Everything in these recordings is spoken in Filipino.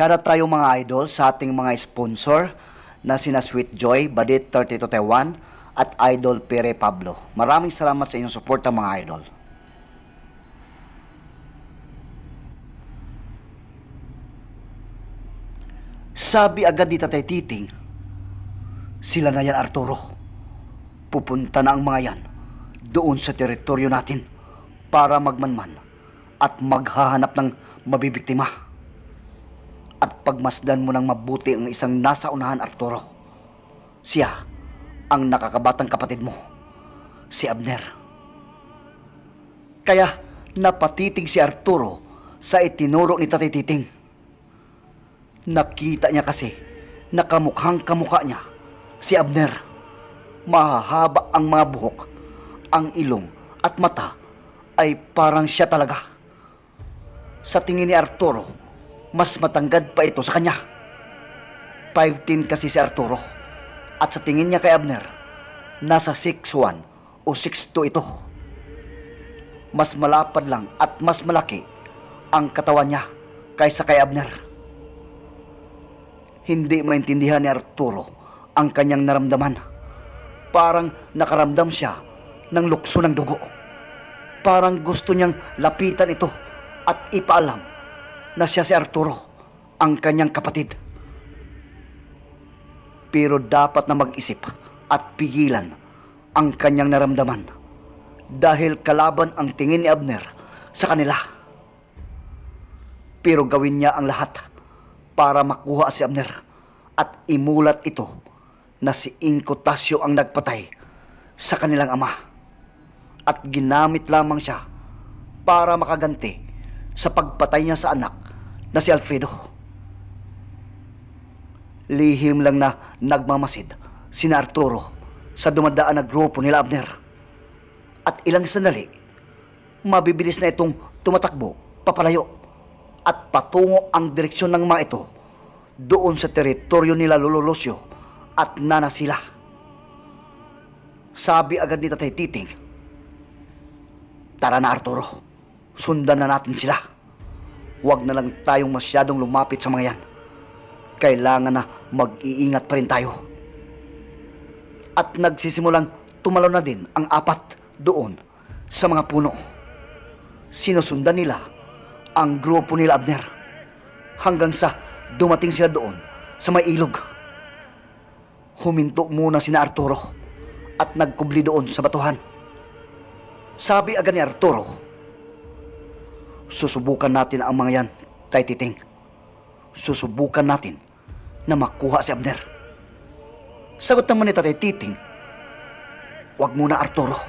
Shoutout tayo mga idol sa ating mga sponsor na sina Sweet Joy, Badit 32 Taiwan at Idol Pere Pablo. Maraming salamat sa inyong suporta mga idol. Sabi agad ni Tatay Titing, sila na yan Arturo. Pupunta na ang mga yan doon sa teritoryo natin para magmanman at maghahanap ng mabibiktima. At pagmasdan mo ng mabuti ang isang nasa unahan Arturo. Siya ang nakakabatang kapatid mo, si Abner. Kaya napatitig si Arturo sa itinuro ni Tatay Titing. Nakita niya kasi na kamukhang kamukha niya si Abner. Mahahaba ang mga buhok, ang ilong at mata ay parang siya talaga. Sa tingin ni Arturo, mas matanggad pa ito sa kanya. 5'10 kasi si Arturo. At sa tingin niya kay Abner, nasa 6'1 o 6'2 ito. Mas malapad lang at mas malaki ang katawan niya kaysa kay Abner. Hindi maintindihan ni Arturo ang kanyang naramdaman. Parang nakaramdam siya ng lukso ng dugo. Parang gusto niyang lapitan ito at ipaalam na siya si Arturo, ang kanyang kapatid. Pero dapat na mag-isip at pigilan ang kanyang naramdaman dahil kalaban ang tingin ni Abner sa kanila. Pero gawin niya ang lahat para makuha si Abner at imulat ito na si Inco Tasio ang nagpatay sa kanilang ama at ginamit lamang siya para makaganti sa pagpatay niya sa anak na si Alfredo. Lihim lang na nagmamasid si Arturo sa dumadaan na grupo nila Abner. At ilang sandali, mabibilis na itong tumatakbo, papalayo, at patungo ang direksyon ng mga ito doon sa teritoryo nila Lolo Lucio at Nana sila. Sabi agad ni Tatay Titing, Tara na Arturo, sundan na natin sila. Huwag na lang tayong masyadong lumapit sa mga yan. Kailangan na mag-iingat pa rin tayo. At nagsisimulang tumalaw na din ang apat doon sa mga puno. Sinusundan nila ang grupo nila Abner hanggang sa dumating sila doon sa may ilog. Huminto muna sina Arturo at nagkubli doon sa batuhan. Sabi agad ni Arturo, Susubukan natin ang mga yan, Tay Titing. Susubukan natin na makuha si Abner. Sagot naman ni Tatay Titing, Huwag muna Arturo.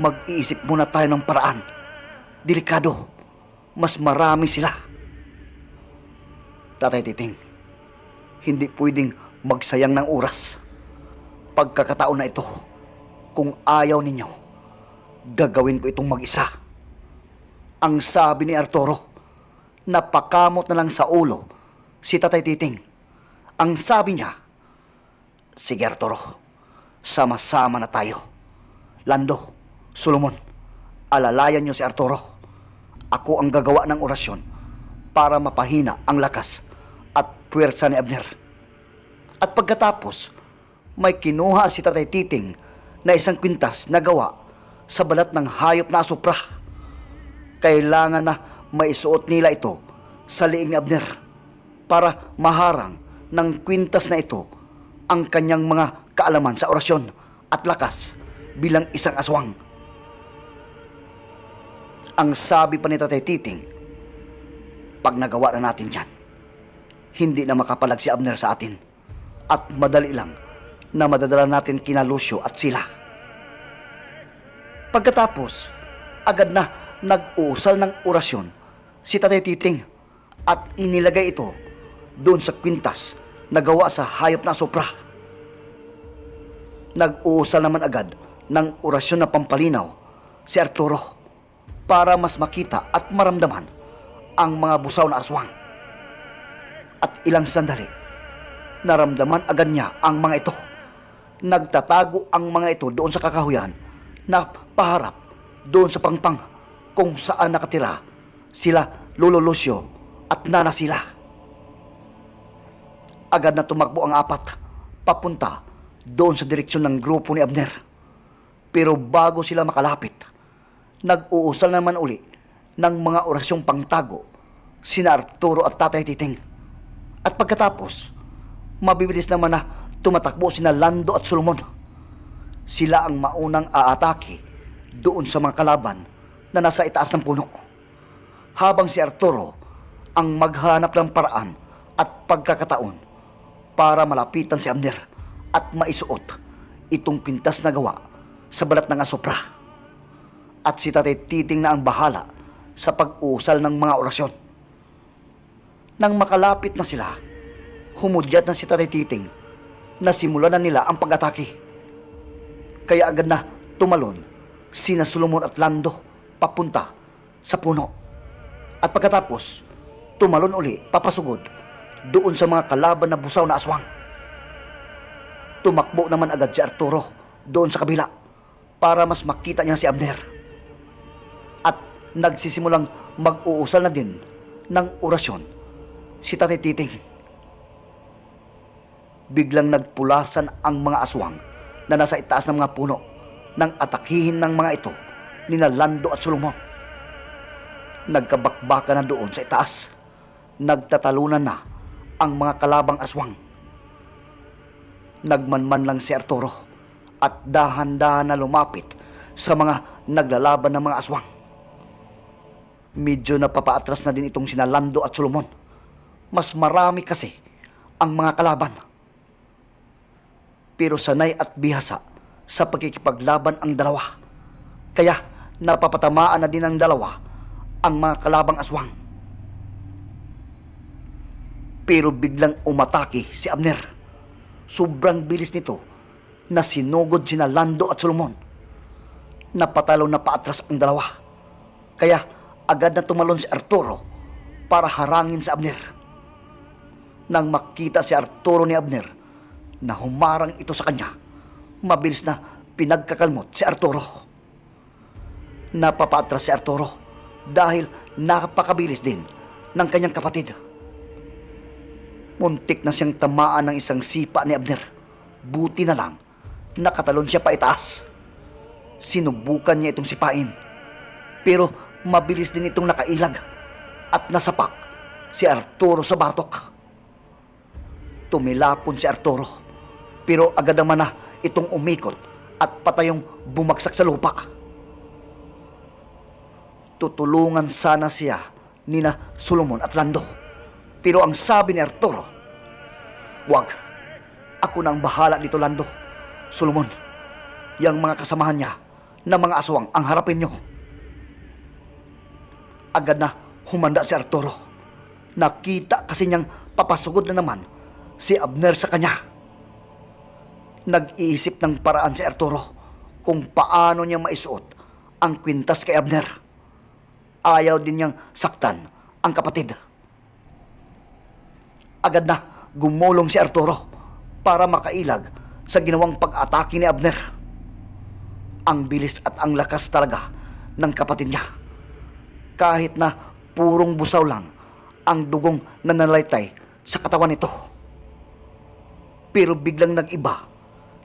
Mag-iisip muna tayo ng paraan. Delikado. Mas marami sila. Tatay Titing, hindi pwedeng magsayang ng oras. Pagkakataon na ito, kung ayaw ninyo, gagawin ko itong mag-isa. Ang sabi ni Arturo, napakamot na lang sa ulo si Tatay Titing. Ang sabi niya, Sige Arturo, sama-sama na tayo. Lando, Solomon, alalayan niyo si Arturo. Ako ang gagawa ng orasyon para mapahina ang lakas at puwersa ni Abner. At pagkatapos, may kinuha si Tatay Titing na isang kwintas na gawa sa balat ng hayop na asupra. Kailangan na maisuot nila ito sa liig ni Abner para maharang ng kwintas na ito ang kanyang mga kaalaman sa orasyon at lakas bilang isang aswang. Ang sabi pa ni Tatay Titing, pag nagawa na natin yan, hindi na makapalag si Abner sa atin at madali lang na madadala natin kina Lucio at sila. Pagkatapos, agad na nag-uusal ng orasyon si Tatay Titing at inilagay ito doon sa kwintas na gawa sa hayop na sopra. Nag-uusal naman agad ng orasyon na pampalinaw si Arturo para mas makita at maramdaman ang mga busaw na aswang. At ilang sandali, naramdaman agad niya ang mga ito. Nagtatago ang mga ito doon sa kakahuyan na paharap doon sa pangpang kung saan nakatira sila Lolo Lucio at Nana sila. agad na tumakbo ang apat papunta doon sa direksyon ng grupo ni Abner. Pero bago sila makalapit, nag-uusal naman uli ng mga orasyong pangtago sina Arturo at Tatay Titing. At pagkatapos, mabibilis naman na tumatakbo sina Lando at Solomon. Sila ang maunang aatake doon sa mga kalaban na nasa itaas ng puno. Habang si Arturo ang maghanap ng paraan at pagkakataon para malapitan si Abner at maisuot itong pintas na gawa sa balat ng asopra. At si Tatay Titing na ang bahala sa pag-usal ng mga orasyon. Nang makalapit na sila, humudyat na si Tatay Titing na simulan na nila ang pag-atake. Kaya agad na tumalon sina Solomon at Lando papunta sa puno. At pagkatapos, tumalon uli papasugod doon sa mga kalaban na busaw na aswang. Tumakbo naman agad si Arturo doon sa kabila para mas makita niya si Abner. At nagsisimulang mag-uusal na din ng orasyon si Tatay Titing. Biglang nagpulasan ang mga aswang na nasa itaas ng mga puno nang atakihin ng mga ito ni Lando at Solomon. Nagkabakbaka na doon sa itaas. Nagtatalunan na ang mga kalabang aswang. Nagmanman lang si Arturo at dahan-dahan na lumapit sa mga naglalaban ng mga aswang. Medyo napapaatras na din itong sina Lando at Solomon. Mas marami kasi ang mga kalaban. Pero sanay at bihasa sa pagkikipaglaban ang dalawa. Kaya napapatamaan na din ng dalawa ang mga kalabang aswang. Pero biglang umatake si Abner. Sobrang bilis nito na sinugod sina Lando at Solomon. Napatalo na paatras ang dalawa. Kaya agad na tumalon si Arturo para harangin si Abner. Nang makita si Arturo ni Abner na humarang ito sa kanya, mabilis na pinagkakalmot si Arturo. Napapaatras si Arturo dahil napakabilis din ng kanyang kapatid. Muntik na siyang tamaan ng isang sipa ni Abner. Buti na lang, nakatalon siya pa itaas. Sinubukan niya itong sipain. Pero mabilis din itong nakailag at nasapak si Arturo sa batok. Tumilapon si Arturo pero agad naman na itong umikot at patayong bumagsak sa lupa. Tutulungan sana siya nina Solomon at Lando. Pero ang sabi ni Arturo, Wag, ako na ang bahala dito Lando. Solomon, yang mga kasamahan niya na mga aswang ang harapin niyo. Agad na humanda si Arturo. Nakita kasi niyang papasugod na naman si Abner sa kanya. Nag-iisip ng paraan si Arturo kung paano niya maisuot ang kwintas kay Abner. Ayaw din niyang saktan ang kapatid. Agad na gumulong si Arturo para makailag sa ginawang pag-atake ni Abner. Ang bilis at ang lakas talaga ng kapatid niya. Kahit na purong busaw lang ang dugong nananalaytay sa katawan nito. Pero biglang nag-iba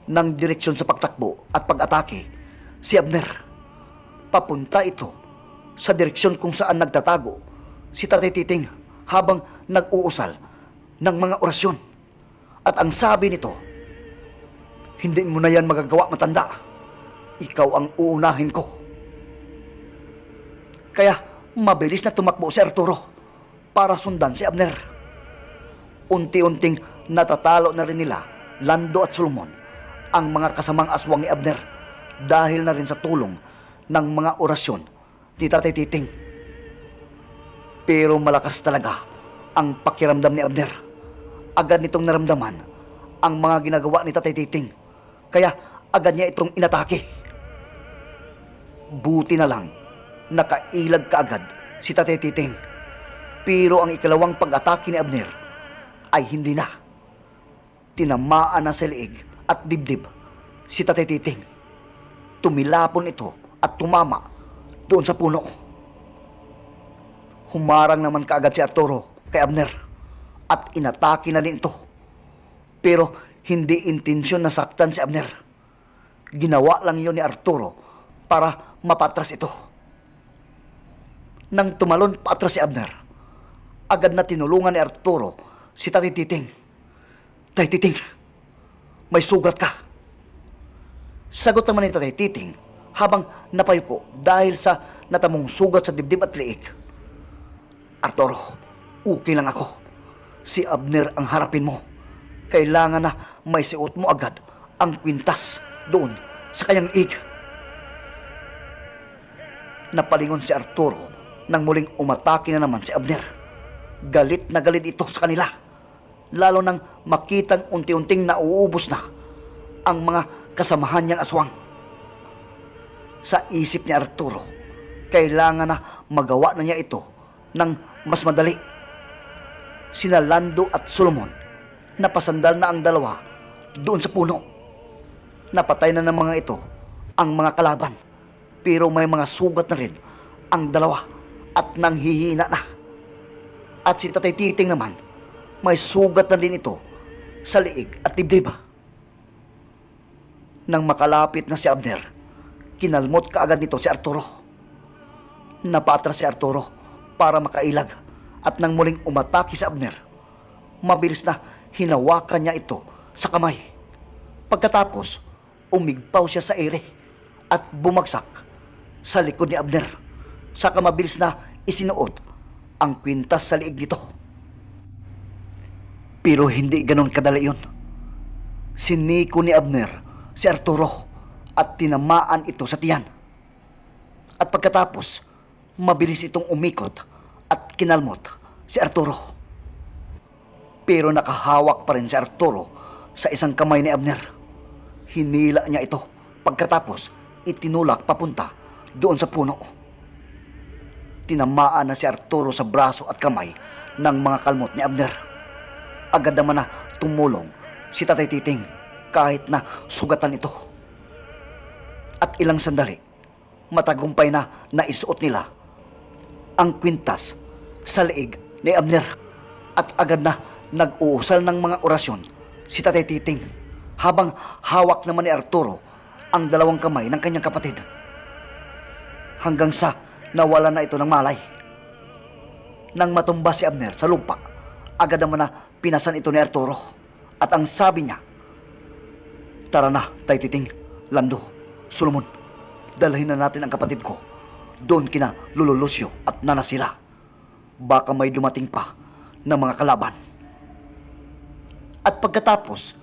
ng direksyon sa pagtakbo at pag-atake si Abner. Papunta ito sa direksyon kung saan nagtatago si Tatay Titing habang nag-uusal ng mga orasyon. At ang sabi nito, hindi mo na yan magagawa matanda. Ikaw ang uunahin ko. Kaya mabilis na tumakbo si Arturo para sundan si Abner. Unti-unting natatalo na rin nila Lando at Solomon ang mga kasamang aswang ni Abner dahil na rin sa tulong ng mga orasyon ni Tatay Titing. Pero malakas talaga ang pakiramdam ni Abner. Agad nitong naramdaman ang mga ginagawa ni Tatay Titing. Kaya agad niya itong inatake. Buti na lang, nakailag kaagad si Tatay Titing. Pero ang ikalawang pag-atake ni Abner ay hindi na. Tinamaan na sa liig at dibdib si Tatay Titing. Tumilapon ito at tumama doon sa puno. Humarang naman kaagad si Arturo kay Abner at inatake na din ito. Pero hindi intensyon na saktan si Abner. Ginawa lang yun ni Arturo para mapatras ito. Nang tumalon patras si Abner, agad na tinulungan ni Arturo si Tati Titing. Tati Titing, may sugat ka. Sagot naman ni Tatay Titing habang napayuko dahil sa natamong sugat sa dibdib at liig. Arturo, okay lang ako. Si Abner ang harapin mo. Kailangan na may suot mo agad ang kwintas doon sa kanyang ig. Napalingon si Arturo nang muling umatake na naman si Abner. Galit na galit ito sa kanila. Lalo nang makitang unti-unting nauubos na ang mga kasamahan niyang aswang. Sa isip ni Arturo, kailangan na magawa na niya ito ng mas madali. Sina Lando at Solomon, napasandal na ang dalawa doon sa puno. Napatay na ng mga ito ang mga kalaban, pero may mga sugat na rin ang dalawa at nanghihina na. At si Tatay Titing naman, may sugat na din ito sa liig at dibdib. Nang makalapit na si Abner, kinalmot kaagad nito si Arturo. Napatras si Arturo para makailag at nang muling umatake si Abner, mabilis na hinawakan niya ito sa kamay. Pagkatapos, umigpaw siya sa ere at bumagsak sa likod ni Abner. Saka mabilis na isinuot ang kwintas sa liig nito. Pero hindi ganon kadali yun. Siniko ni Abner si Arturo at tinamaan ito sa tiyan. At pagkatapos, mabilis itong umikot at kinalmot si Arturo. Pero nakahawak pa rin si Arturo sa isang kamay ni Abner. Hinila niya ito pagkatapos itinulak papunta doon sa puno. Tinamaan na si Arturo sa braso at kamay ng mga kalmot ni Abner. Agad naman na tumulong si Tatay Titing kahit na sugatan ito. At ilang sandali, matagumpay na naisuot nila ang kwintas sa leeg ni Abner at agad na nag-uusal ng mga orasyon si Tatay Titing habang hawak naman ni Arturo ang dalawang kamay ng kanyang kapatid. Hanggang sa nawala na ito ng malay. Nang matumba si Abner sa lupa, agad naman na pinasan ito ni Arturo at ang sabi niya, Tara na, Tay Titing, Lando, Solomon, dalhin na natin ang kapatid ko. Doon kina Lululusyo at Nana sila. Baka may dumating pa na mga kalaban. At pagkatapos,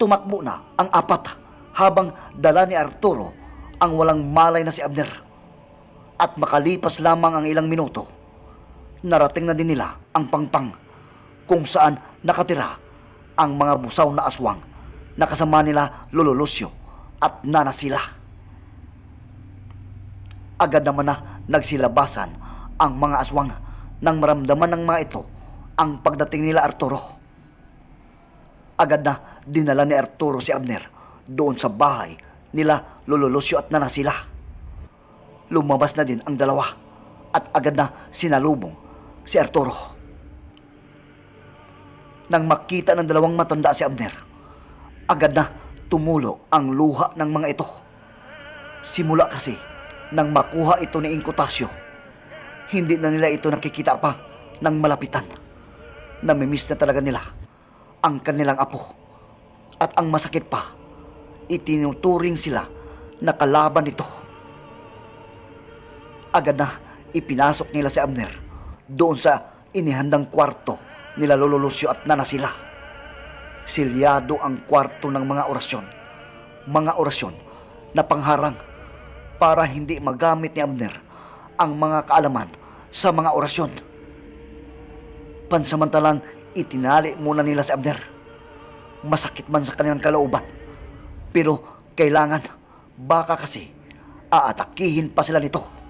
tumakbo na ang apat habang dala ni Arturo ang walang malay na si Abner. At makalipas lamang ang ilang minuto, narating na din nila ang pangpang kung saan nakatira ang mga busaw na aswang na kasama nila Lululusyo at Nana sila. Agad naman na nagsilabasan ang mga aswang nang maramdaman ng mga ito ang pagdating nila Arturo. Agad na dinala ni Arturo si Abner doon sa bahay nila Lululusyo at Nana sila. Lumabas na din ang dalawa at agad na sinalubong si Arturo. Nang makita ng dalawang matanda si Abner, agad na tumulo ang luha ng mga ito. Simula kasi nang makuha ito ni Incotasio, hindi na nila ito nakikita pa ng malapitan. Namimiss na talaga nila ang kanilang apo. At ang masakit pa, itinuturing sila na kalaban nito. Agad na ipinasok nila si Abner doon sa inihandang kwarto nila Lululusyo at Nana sila. Silyado ang kwarto ng mga orasyon. Mga orasyon na pangharang para hindi magamit ni Abner ang mga kaalaman sa mga orasyon. Pansamantalang itinali muna nila si Abner. Masakit man sa kanilang kalooban. Pero kailangan, baka kasi aatakihin pa sila nito.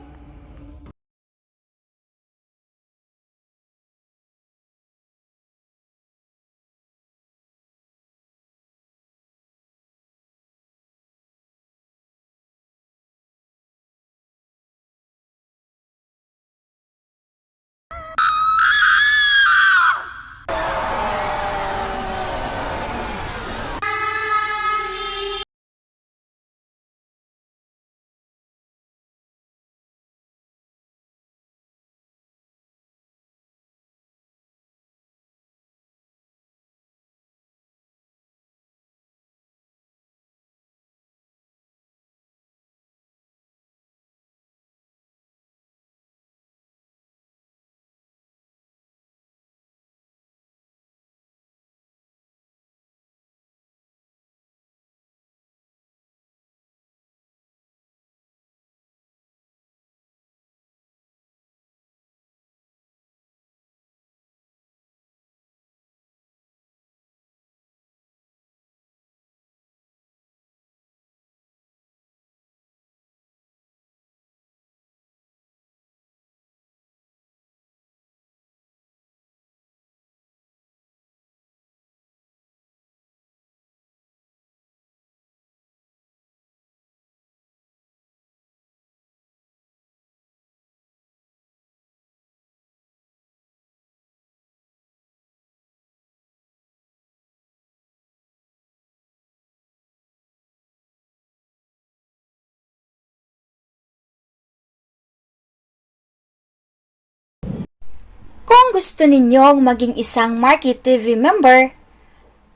Kung gusto ninyong maging isang Market TV member,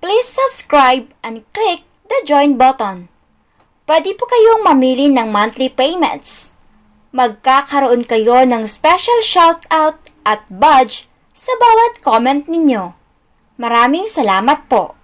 please subscribe and click the join button. Pwede po kayong mamili ng monthly payments. Magkakaroon kayo ng special shoutout at badge sa bawat comment ninyo. Maraming salamat po!